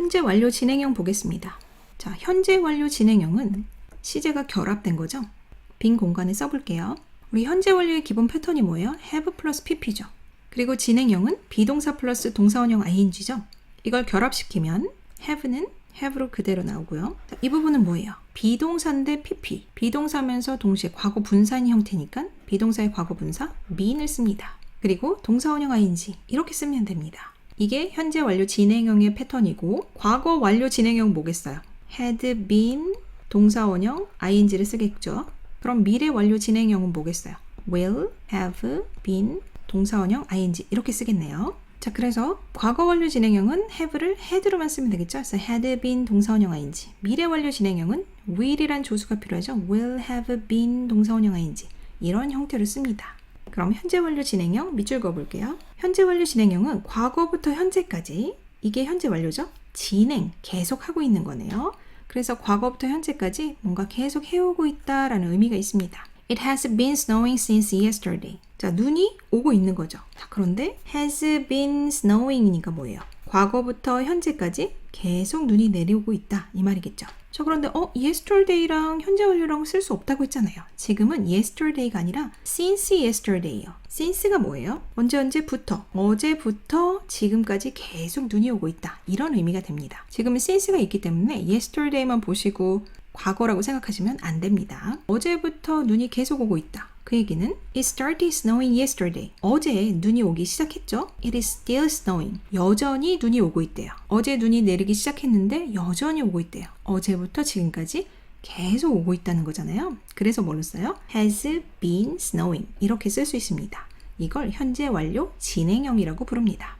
현재 완료 진행형 보겠습니다. 자, 현재 완료 진행형은 시제가 결합된 거죠. 빈 공간에 써볼게요. 우리 현재 완료의 기본 패턴이 뭐예요? have 플러스 pp죠. 그리고 진행형은 비동사 플러스 동사원형 ing죠. 이걸 결합시키면 have는 have로 그대로 나오고요. 자, 이 부분은 뭐예요? 비동사인데 pp. 비동사면서 동시에 과거 분사인 형태니까 비동사의 과거 분사 mean을 씁니다. 그리고 동사원형 ing 이렇게 쓰면 됩니다. 이게 현재 완료 진행형의 패턴이고 과거 완료 진행형 뭐겠어요? had been 동사원형 ing를 쓰겠죠. 그럼 미래 완료 진행형은 뭐겠어요? will have been 동사원형 ing 이렇게 쓰겠네요. 자, 그래서 과거 완료 진행형은 have를 had로만 쓰면 되겠죠. 그래서 had been 동사원형 ing. 미래 완료 진행형은 will이란 조수가 필요하죠. will have been 동사원형 ing. 이런 형태로 씁니다. 그럼 현재 완료 진행형 밑줄 그어볼게요. 현재 완료 진행형은 과거부터 현재까지 이게 현재 완료죠? 진행 계속 하고 있는 거네요. 그래서 과거부터 현재까지 뭔가 계속 해오고 있다라는 의미가 있습니다. It has been snowing since yesterday. 자, 눈이 오고 있는 거죠. 자, 그런데 has been snowing이니까 뭐예요? 과거부터 현재까지 계속 눈이 내려오고 있다 이 말이겠죠. 저 그런데 어 yesterday랑 현재 완료랑 쓸 수 없다고 했잖아요. 지금은 yesterday가 아니라 since yesterday예요. since가 뭐예요? 언제 언제부터 어제부터 지금까지 계속 눈이 오고 있다 이런 의미가 됩니다. 지금은 since가 있기 때문에 yesterday만 보시고 과거라고 생각하시면 안 됩니다. 어제부터 눈이 계속 오고 있다. 그 얘기는 It started snowing yesterday. 어제 눈이 오기 시작했죠. It is still snowing. 여전히 눈이 오고 있대요. 어제 눈이 내리기 시작했는데 여전히 오고 있대요. 어제부터 지금까지 계속 오고 있다는 거잖아요. 그래서 뭘로 써요? has been snowing. 이렇게 쓸 수 있습니다. 이걸 현재 완료 진행형이라고 부릅니다.